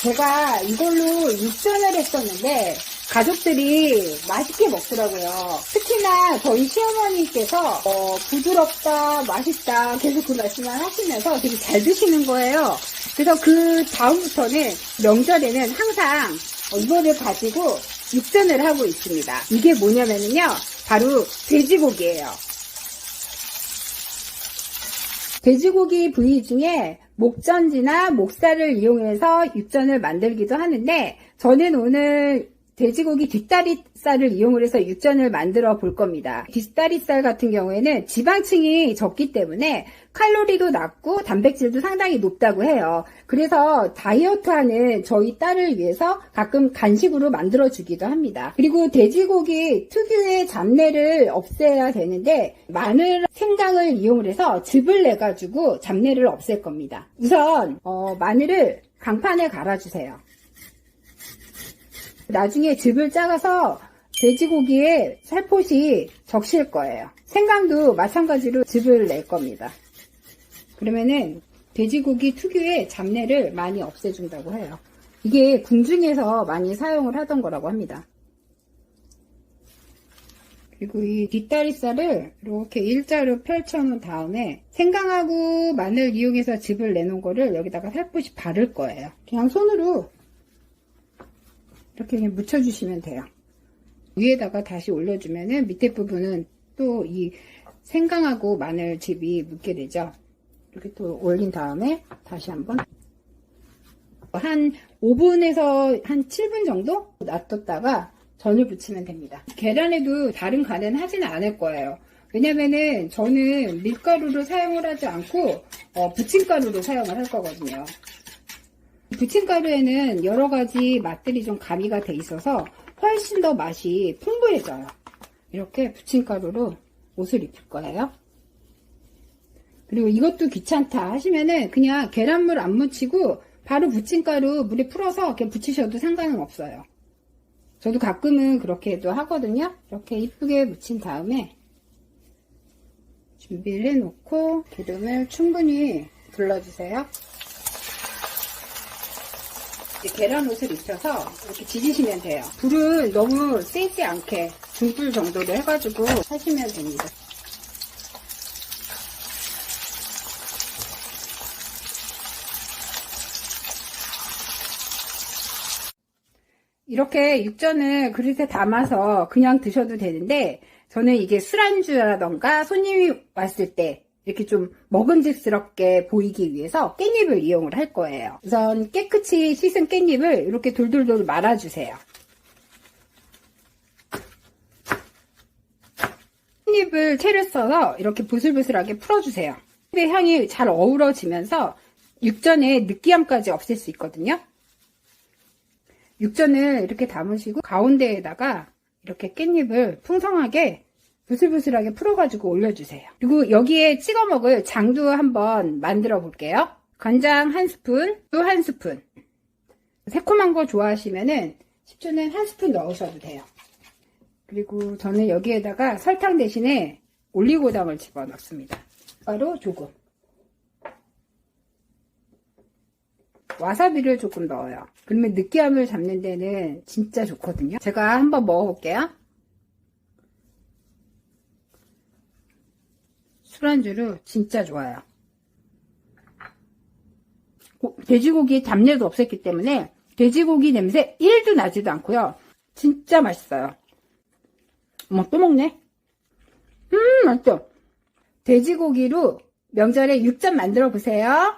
제가 이걸로 육전을 했었는데 가족들이 맛있게 먹더라고요. 특히나 저희 시어머니께서 어, 부드럽다, 맛있다 계속 그 말씀만 하시면서 되게 잘 드시는 거예요. 그래서 그 다음부터는 명절에는 항상 어, 이거를 가지고 육전을 하고 있습니다. 이게 뭐냐면요. 바로 돼지고기예요. 돼지고기 부위 중에 목전지나 목살을 이용해서 육전을 만들기도 하는데 저는 오늘 돼지고기 뒷다리살을 이용을 해서 육전을 만들어 볼 겁니다. 뒷다리살 같은 경우에는 지방층이 적기 때문에 칼로리도 낮고 단백질도 상당히 높다고 해요. 그래서 다이어트하는 저희 딸을 위해서 가끔 간식으로 만들어 주기도 합니다. 그리고 돼지고기 특유의 잡내를 없애야 되는데 마늘, 생강을 이용을 해서 즙을 내 가지고 잡내를 없앨 겁니다. 우선 어, 마늘을 강판에 갈아주세요. 나중에 즙을 짜가서 돼지고기에 살포시 적실 거예요. 생강도 마찬가지로 즙을 낼 겁니다. 그러면은 돼지고기 특유의 잡내를 많이 없애준다고 해요. 이게 궁중에서 많이 사용을 하던 거라고 합니다. 그리고 이 뒷다리살을 이렇게 일자로 펼쳐놓은 다음에 생강하고 마늘 이용해서 즙을 내놓은 거를 여기다가 살포시 바를 거예요. 그냥 손으로 이렇게 그냥 묻혀주시면 돼요. 위에다가 다시 올려주면은 밑에 부분은 또 이 생강하고 마늘 즙이 묻게 되죠. 이렇게 또 올린 다음에 다시 한번 한 5분에서 한 7분 정도 놔뒀다가 전을 부치면 됩니다. 계란에도 다른 간은 하지는 않을 거예요. 왜냐면은 저는 밀가루를 사용을 하지 않고 어, 부침가루를 사용을 할 거거든요. 부침가루에는 여러 가지 맛들이 좀 가미가 돼 있어서 훨씬 더 맛이 풍부해져요. 이렇게 부침가루로 옷을 입힐 거예요. 그리고 이것도 귀찮다 하시면은 그냥 계란물 안 묻히고 바로 부침가루 물에 풀어서 이렇게 붙이셔도 상관은 없어요. 저도 가끔은 그렇게도 하거든요. 이렇게 이쁘게 묻힌 다음에 준비를 해놓고 기름을 충분히 둘러주세요. 이제 계란 옷을 입혀서 이렇게 지지시면 돼요. 불은 너무 세지 않게 중불 정도로 해가지고 하시면 됩니다. 이렇게 육전을 그릇에 담아서 그냥 드셔도 되는데 저는 이게 술안주라던가 손님이 왔을 때 이렇게 좀 먹음직스럽게 보이기 위해서 깻잎을 이용을 할 거예요. 우선 깨끗이 씻은 깻잎을 이렇게 돌돌돌 말아주세요. 깻잎을 채를 써서 이렇게 부슬부슬하게 풀어주세요. 깻잎의 향이 잘 어우러지면서 육전의 느끼함까지 없앨 수 있거든요. 육전을 이렇게 담으시고 가운데에다가 이렇게 깻잎을 풍성하게 부슬부슬하게 풀어가지고 올려주세요. 그리고 여기에 찍어 먹을 장도 한번 만들어 볼게요. 간장 한 스푼, 또 한 스푼. 새콤한 거 좋아하시면은 식초는 한 스푼 넣으셔도 돼요. 그리고 저는 여기에다가 설탕 대신에 올리고당을 집어넣습니다. 바로 조금. 와사비를 조금 넣어요. 그러면 느끼함을 잡는 데는 진짜 좋거든요. 제가 한번 먹어볼게요. 술안주로 진짜 좋아요. 고- 돼지고기 잡내도 없었기 때문에 돼지고기 냄새 1도 나지도 않고요. 진짜 맛있어요. 어머 또 먹네. 음 맛있어. 돼지고기로 명절에 육전 만들어 보세요.